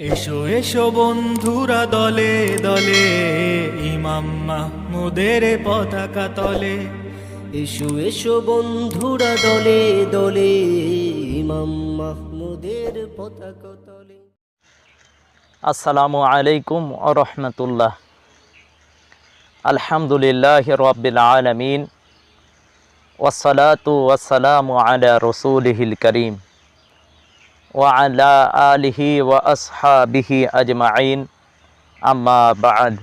এসো এসো বন্ধুরা দলে দলে ইমাম মাহমুদের পতাকা তলে। এসো এসো বন্ধুরা দলে দলে ইমাম মাহমুদের পতাকা তলে। আসসালামু আলাইকুম আরহামতুল্লাহ আলহামদুলিল্লাহ রব্বিল আলমিন। ওয়াসালাতু ওয়াসালামু আলা রসুলিহিল করিম। ওয়ালা আলিহি ওয়া আসহাবিহি আজমাইন আম্মা বাদ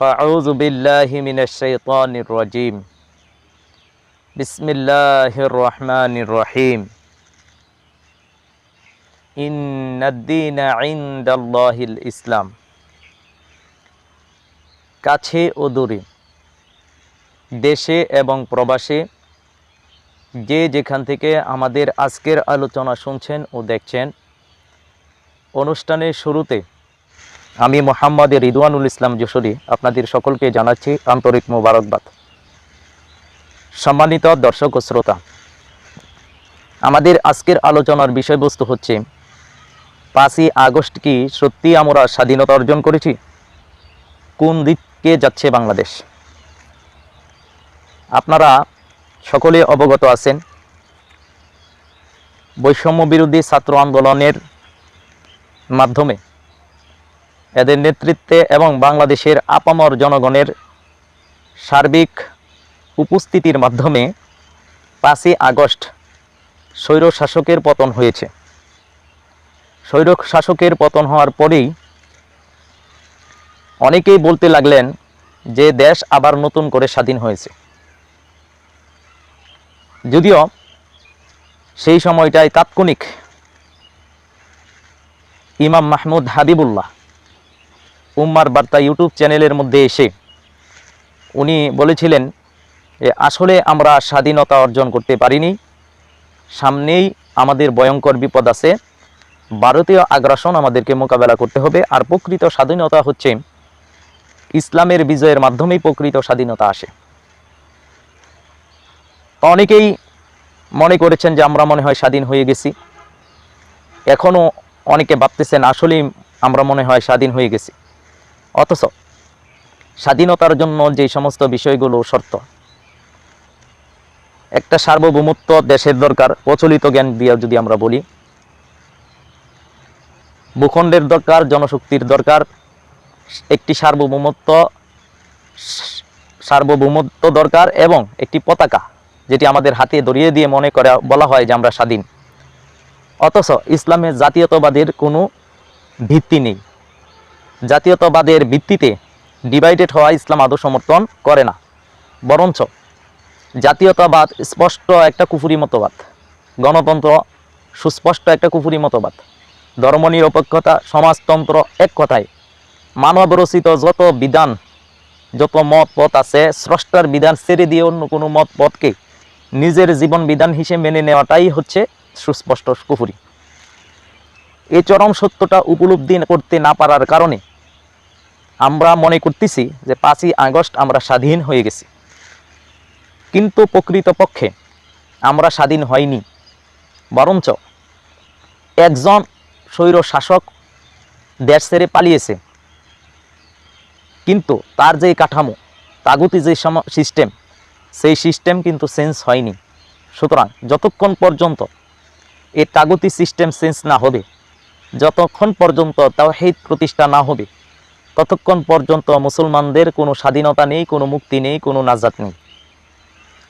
فأعوذ بالله من الشيطان الرجيم بسم الله الرحمن الرحيم ইন্নাদ্দিন ইন্দাল্লাহিল ইসলাম কাছে ও দূরে দেশে এবং প্রবাসে যে যেখান থেকে আমাদের আজকের আলোচনা শুনছেন ও দেখছেন, অনুষ্ঠানের শুরুতে আমি মোহাম্মদ রিদওয়ানুল ইসলাম যশোরী আপনাদের সকলকে জানাচ্ছি আন্তরিক মোবারকবাদ। সম্মানিত দর্শক ও শ্রোতা, আমাদের আজকের আলোচনার বিষয়বস্তু হচ্ছে, পাঁচই আগস্ট কি সত্যি আমরা স্বাধীনতা অর্জন করেছি? কোন দিকে যাচ্ছে বাংলাদেশ? আপনারা সকলে অবগত আছেন, বৈষম্য বিরোধী ছাত্র আন্দোলনের মাধ্যমে এদের নেতৃত্বে এবং বাংলাদেশের আপামর জনগণের সার্বিক উপস্থিতির মাধ্যমে পাঁচই আগস্ট স্বৈর শাসকের পতন হয়েছে। স্বৈর শাসকের পতন হওয়ার পরেই অনেকেই বলতে লাগলেন যে দেশ আবার নতুন করে স্বাধীন হয়েছে। যদিও সেই সময়টায় তাৎক্ষণিক ইমাম মাহমুদ হাবিবুল্লাহ উম্মার বার্তা ইউটিউব চ্যানেলের মধ্যে এসে উনি বলেছিলেন যে, আসলে আমরা স্বাধীনতা অর্জন করতে পারিনি। সামনেই আমাদের ভয়ঙ্কর বিপদ আছে। ভারতীয় আগ্রাসন আমাদেরকে মোকাবেলা করতে হবে। আর প্রকৃত স্বাধীনতা হচ্ছে ইসলামের বিজয়ের মাধ্যমেই প্রকৃত স্বাধীনতা আসে। অনেকেই মনে করেছেন যে আমরা মনে হয় স্বাধীন হয়ে গেছি। এখনও অনেকে ভাবতেছেন আসলেই আমরা মনে হয় স্বাধীন হয়ে গেছি। অথচ স্বাধীনতার জন্য যে সমস্ত বিষয়গুলো শর্ত, একটা সার্বভৌমত্ব দেশের দরকার, প্রচলিত জ্ঞান দিয়ে যদি আমরা বলি, ভূখণ্ডের দরকার, জনশক্তির দরকার, একটি সার্বভৌমত্ব সার্বভৌমত্ব দরকার এবং একটি পতাকা। যেটি আমাদের হাতে ধরিয়ে দিয়ে মনে করা, বলা হয় যে আমরা স্বাধীন। অথচ ইসলামের জাতীয়তাবাদের কোনো ভিত্তি নেই। জাতীয়তাবাদের ভিত্তিতে ডিভাইডেড হওয়া ইসলাম আদৌ সমর্থন করে না। বরঞ্চ জাতীয়তাবাদ স্পষ্ট একটা কুফুরি মতবাদ, গণতন্ত্র সুস্পষ্ট একটা কুফুরি মতবাদ, ধর্মনিরপেক্ষতা, সমাজতন্ত্র এক কথায়। মানব রচিত যত বিধান, যত মত পথ আছে, স্রষ্টার বিধান ছেড়ে দিয়ে অন্য কোনো মত পথকে নিজের জীবন বিধান হিসেবে মেনে নেওয়াটাই হচ্ছে সুস্পষ্ট কুফুরি। এই চরম সত্যটা উপলব্ধি করতে না পারার কারণে আমরা মনে করতেছি যে পাঁচই আগস্ট আমরা স্বাধীন হয়ে গেছি। কিন্তু প্রকৃতপক্ষে আমরা স্বাধীন হয়নি। বরঞ্চ একজন স্বৈর শাসক দেশ ছেড়ে পালিয়েছে। কিন্তু তার যে কাঠামো, তাগুতি যে সিস্টেম সেই সিস্টেম কিন্তু চেঞ্জ হয়নি। সুতরাং যতক্ষণ পর্যন্ত এই তাগুতি সিস্টেম চেঞ্জ না হবে, যতক্ষণ পর্যন্ত তাওহীদ প্রতিষ্ঠা না হবে, ততক্ষণ পর্যন্ত মুসলমানদের কোনো স্বাধীনতা নেই, কোনো মুক্তি নেই, কোনো নাজাত নেই।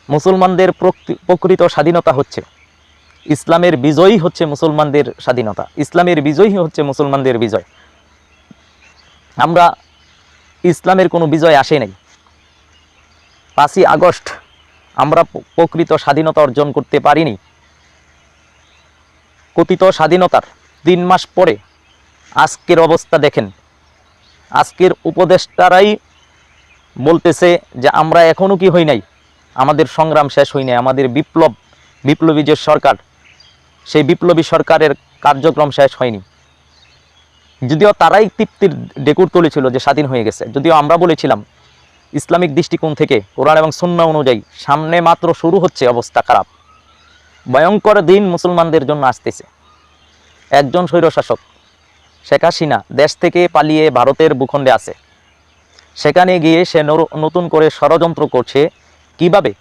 মুসলমানদের প্রকৃ- প্রকৃত স্বাধীনতা হচ্ছে ইসলামের বিজয়ই হচ্ছে মুসলমানদের স্বাধীনতা। ইসলামের বিজয়ই হচ্ছে মুসলমানদের বিজয়। আমরা ইসলামের কোনো বিজয় আসে নাই। পাঁচই আগস্ট আমরা প্রকৃত স্বাধীনতা অর্জন করতে পারিনি। কথিত স্বাধীনতার তিন মাস পরে আজকের অবস্থা দেখেন। আজকের উপদেষ্টারাই বলতেছে যে, আমরা এখনও কি হই নাই? আমাদের সংগ্রাম শেষ হয় নাই। আমাদের বিপ্লব, বিপ্লবী যে সরকার, সেই বিপ্লবী সরকারের কার্যক্রম শেষ হয়নি। যদিও তারাই তৃপ্তির ডেকুর তুলেছিল যে স্বাধীন হয়ে গেছে। যদিও আমরা বলেছিলাম ইসলামিক দৃষ্টিকোণ থেকে কোরআন এবং সুন্না অনুযায়ী সামনে মাত্র শুরু হচ্ছে অবস্থা খারাপ। ভয়ঙ্কর দিন মুসলমানদের জন্য আসতেছে। একজন স্বৈরশাসক, শেখ হাসিনা, দেশ থেকে পালিয়ে ভারতের ভূখণ্ডে আছে। সেখানে গিয়ে সে নতুন করে ষড়যন্ত্র করছে। কীভাবে?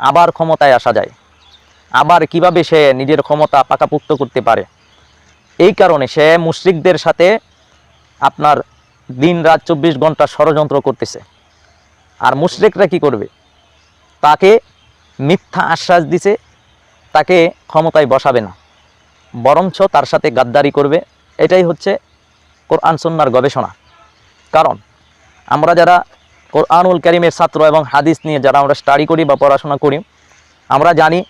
আবার ক্ষমতায় আসা যায়। আবার কীভাবে সে নিজের ক্ষমতা পাকাপুক্ত করতে পারে? এই কারণে সে মুশরিকদের সাথে আপনার দিন রাত চব্বিশ ঘণ্টা ষড়যন্ত্র করতেছে। আর মুশরিকরা কি করবে? তাকে মিথ্যা আশ্বাস দিছে, তাকে ক্ষমতায় বসাবে না। বরঞ্চ তার সাথে গাদ্দারি করবে। এটাই হচ্ছে কোরআন সন্ন্যার গবেষণা। কারণ আমরা যারা কোরআনুল করিমের ছাত্র এবং হাদিস নিয়ে যারা আমরা স্টাডি করি বা পড়াশোনা করি, আমরা জানি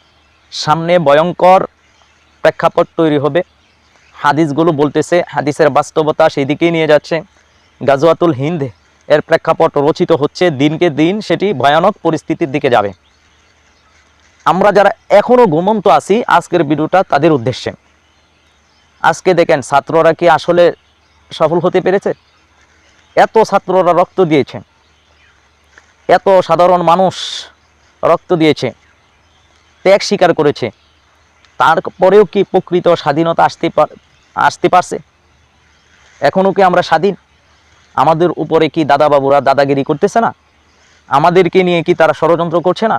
সামনে ভয়ঙ্কর প্রেক্ষাপট তৈরি হবে। হাদিসগুলো বলতেছে, হাদিসের বাস্তবতা সেই দিকেই নিয়ে যাচ্ছে। গাজওয়াতুল হিন্দ এর প্রেক্ষাপট রচিত হচ্ছে, দিনকে দিন সেটি ভয়ানক পরিস্থিতির দিকে যাবে। আমরা যারা এখনও ঘুমন্ত আছি, আজকের ভিডিওটা তাদের উদ্দেশ্যে। আজকে দেখেন, ছাত্ররা কি আসলে সফল হতে পেরেছে? এত ছাত্ররা রক্ত দিয়েছে। এত সাধারণ মানুষ রক্ত দিয়েছে। ত্যাগ স্বীকার করেছে। তারপরেও কি প্রকৃত স্বাধীনতা আসতে পার- আসতে পারছে? এখনও কি আমরা স্বাধীন? আমাদের উপরে কি দাদাবাবুরা দাদাগিরি করতেছে না? আমাদেরকে নিয়ে কি তারা ষড়যন্ত্র করছে না?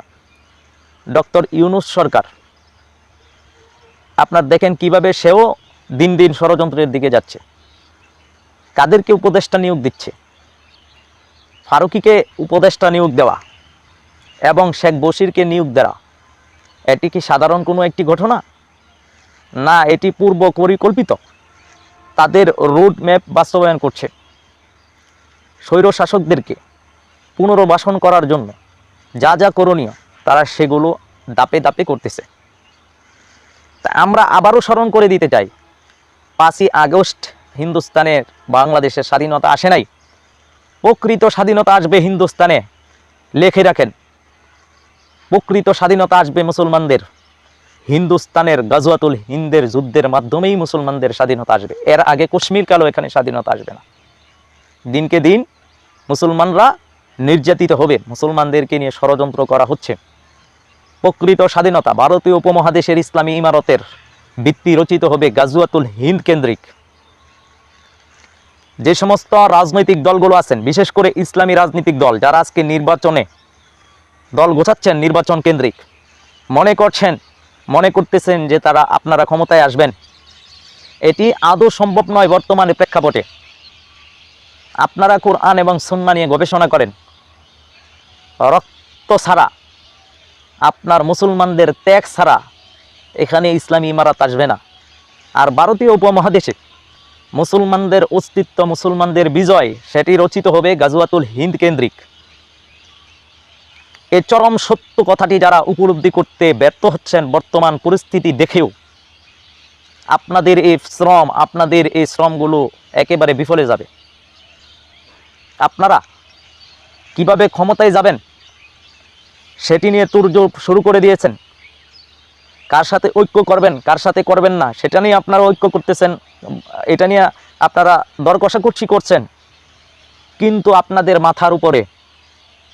ডক্টর ইউনুস সরকার, আপনার দেখেন কীভাবে সেও দিন দিন ষড়যন্ত্রের দিকে যাচ্ছে। কাদেরকে উপদেষ্টা নিয়োগ দিচ্ছে? ফারুকিকে উপদেষ্টা নিয়োগ দেওয়া এবং শেখ বশিরকে নিয়োগ দেওয়া, এটি কি সাধারণ কোনো একটি ঘটনা? না, এটি পূর্ব পরিকল্পিত তাদের রোড ম্যাপ বাস্তবায়ন করছে। স্বৈর শাসকদেরকে পুনর্বাসন করার জন্য যা যা করণীয় তারা সেগুলো দাপে দাপে করতেছে। তা আমরা আবারও স্মরণ করে দিতে চাই, পাঁচই আগস্ট হিন্দুস্তানের বাংলাদেশের স্বাধীনতা আসে নাই, প্রকৃত স্বাধীনতা আসবে হিন্দুস্তানে, লেখে রাখেন। প্রকৃত স্বাধীনতা আসবে মুসলমানদের, হিন্দুস্তানের গজওয়াতুল হিন্দের যুদ্ধের মাধ্যমেই মুসলমানদের স্বাধীনতা আসবে। এর আগে কাশ্মীর কালো এখানে স্বাধীনতা আসবে না। দিনকে দিন মুসলমানরা নির্যাতিত হবে। মুসলমানদেরকে নিয়ে ষড়যন্ত্র করা হচ্ছে। প্রকৃত স্বাধীনতা ভারতীয় উপমহাদেশের ইসলামী ইমারতের ভিত্তি রচিত হবে গাজুয়াতুল হিন্দ কেন্দ্রিক। যে সমস্ত রাজনৈতিক দলগুলো আছেন, বিশেষ করে ইসলামী রাজনৈতিক দল, যারা আজকে নির্বাচনে দল গোছাচ্ছেন নির্বাচন কেন্দ্রিক, মনে করছেন, মনে করতেছেন যে তারা আপনারা ক্ষমতায় আসবেন। এটি আদৌ সম্ভব নয় বর্তমানে প্রেক্ষাপটে। আপনারা কোরআন এবং সুন্না নিয়ে গবেষণা করেন। রক্ত ছাড়া, আপনার মুসলমানদের ত্যাগ ছাড়া এখানে ইসলামী ইমারত আসবে না। আর ভারতীয় উপমহাদেশে মুসলমানদের অস্তিত্ব, মুসলমানদের বিজয়, সেটি রচিত হবে গাজুয়াতুল হিন্দ কেন্দ্রিক। এই চরম সত্য কথাটি যারা উপলব্ধি করতে ব্যর্থ হচ্ছেন বর্তমান পরিস্থিতি দেখেও, আপনাদের এই শ্রম, আপনাদের এই শ্রমগুলো একেবারে বিফলে যাবে। আপনারা কীভাবে ক্ষমতায় যাবেন? সেটি নিয়ে তুরজোর শুরু করে দিয়েছেন। কার সাথে ঐক্য করবেন, কার সাথে করবেন না, সেটা নিয়ে আপনারা ঐক্য করতেছেন, এটা নিয়ে আপনারা দর কষাকষি করছেন। কিন্তু আপনাদের মাথার উপরে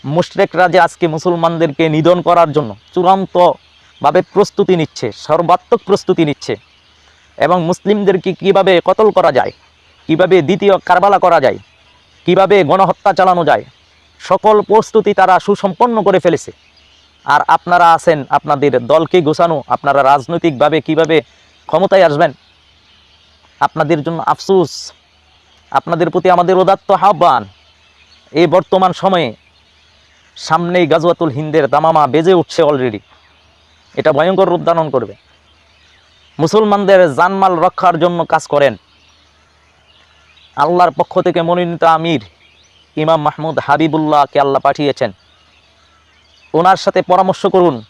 মুশরেকরা যে আজকে মুসলমানদেরকে নিধন করার জন্য চূড়ান্তভাবে প্রস্তুতি নিচ্ছে, সর্বাত্মক প্রস্তুতি নিচ্ছে, এবং মুসলিমদেরকে কীভাবে কতল করা যায়, কীভাবে দ্বিতীয় কারবালা করা যায় কীভাবে গণহত্যা চালানো যায়? সকল প্রস্তুতি তারা সুসম্পন্ন করে ফেলেছে। আর আপনারা আছেন, আপনাদের দলকে গোছানো, আপনারা রাজনৈতিকভাবে কীভাবে ক্ষমতায় আসবেন? আপনাদের জন্য আফসুস। আপনাদের প্রতি আমাদের উদাত্ত আহ্বান। এই বর্তমান সময়ে সামনেই গাজওয়াতুল হিন্দের দামামা বেজে উঠছে অলরেডি এটা ভয়ঙ্কর রূপ ধারণ করবে। মুসলমানদের জানমাল রক্ষার জন্য কাজ করেন। আল্লাহর পক্ষ থেকে মনোনীত আমির ইমাম মাহমুদ হাবিবুল্লাহকে আল্লাহ পাঠিয়েছেন। ওনার সাথে পরামর্শ করুন।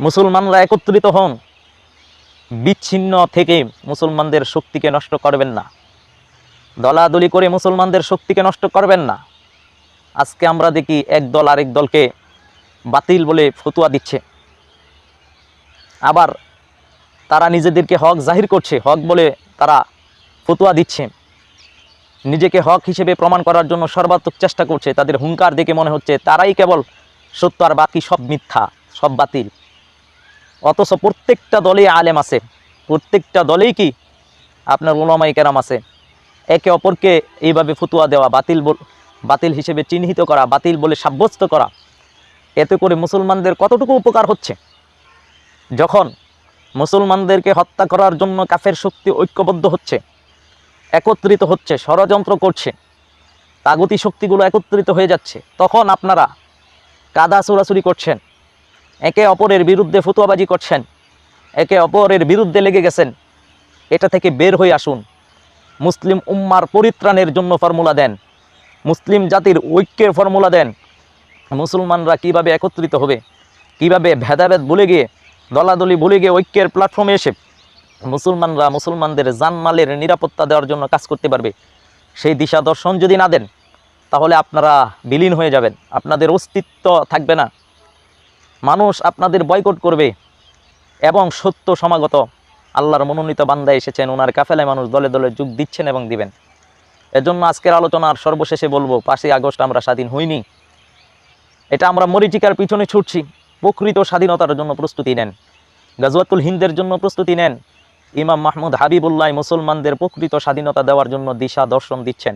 মুসলমানরা একত্রিত হন। বিচ্ছিন্ন থেকে মুসলমানদের শক্তিকে নষ্ট করবেন না। দলাদলি করে মুসলমানদের শক্তিকে নষ্ট করবেন না। আজকে আমরা দেখি এক দল আরেক দলকে বাতিল বলে ফতুয়া দিচ্ছে। আবার তারা নিজেদেরকে হক জাহির করছে। হক বলে তারা ফতুয়া দিচ্ছে। নিজেকে হক হিসেবে প্রমাণ করার জন্য সর্বাত্মক চেষ্টা করছে। তাদের হুঙ্কার দেখে মনে হচ্ছে তারাই কেবল সত্য আর বাকি সব মিথ্যা, সব বাতিল। অথচ প্রত্যেকটা দলেই আলেম আছে। প্রত্যেকটা দলেই কি আপনার ওলামাই কেরাম আছে। একে অপরকে এইভাবে ফতুয়া দেওয়া, বাতিল বাতিল হিসেবে চিহ্নিত করা, বাতিল বলে সাব্যস্ত করা, এতে করে মুসলমানদের কতটুকু উপকার হচ্ছে? যখন মুসলমানদেরকে হত্যা করার জন্য কাফের শক্তি ঐক্যবদ্ধ হচ্ছে একত্রিত হচ্ছে, ষড়যন্ত্র করছে, তাগতি শক্তিগুলো একত্রিত হয়ে যাচ্ছে, তখন আপনারা কাদা চোরাচুরি করছেন, একে অপরের বিরুদ্ধে ফতুয়াবাজি করছেন, একে অপরের বিরুদ্ধে লেগে গেছেন, এটা থেকে বের হয়ে আসুন। মুসলিম উম্মার পরিত্রাণের জন্য ফর্মুলা দেন, মুসলিম জাতির ঐক্যের ফর্মুলা দেন, মুসলমানরা কীভাবে একত্রিত হবে, কীভাবে ভেদাভেদ ভুলে গিয়ে, দলাদলি ভুলে গিয়ে ঐক্যের প্ল্যাটফর্মে এসে মুসলমানরা মুসলমানদের জানমালের নিরাপত্তা দেওয়ার জন্য কাজ করতে পারবে। সেই দিশা দর্শন যদি না দেন, তাহলে আপনারা বিলীন হয়ে যাবেন। আপনাদের অস্তিত্ব থাকবে না। মানুষ আপনাদের বয়কট করবে এবং সত্য সমাগত। আল্লাহর মনোনীত বান্দা এসেছেন ওনার কাফেলায় মানুষ দলে দলে যোগ দিচ্ছেন এবং দিবেন। এজন্য আজকের আলোচনার সর্বশেষে বলব, পাঁচই আগস্ট আমরা স্বাধীন হইনি। এটা আমরা মরিচিকার পিছনে ছুটছি। প্রকৃত স্বাধীনতার জন্য প্রস্তুতি নেন। গাজওয়াতুল হিন্দের জন্য প্রস্তুতি নেন। ইমাম মাহমুদ হাবিবুল্লাহ মুসলমানদের প্রকৃত স্বাধীনতা দেওয়ার জন্য দিশা দর্শন দিচ্ছেন।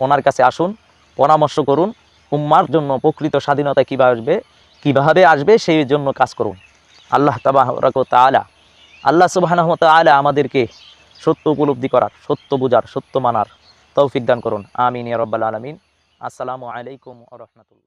ওনার কাছে আসুন, পরামর্শ করুন, উম্মার জন্য প্রকৃত স্বাধীনতা কীভাবে আসবে কীভাবে আসবে সেই জন্য কাজ করুন। আল্লাহ তাবাহরাক তালা আল্লাহ সুবাহানহ তালা আমাদেরকে সত্য উপলব্ধি করার, সত্য বুঝার, সত্য মানার তৌফিক দান করুন। আমিন রব্বাল আলমিন। আসসালামু আলাইকুম রহমতুল্লাহ।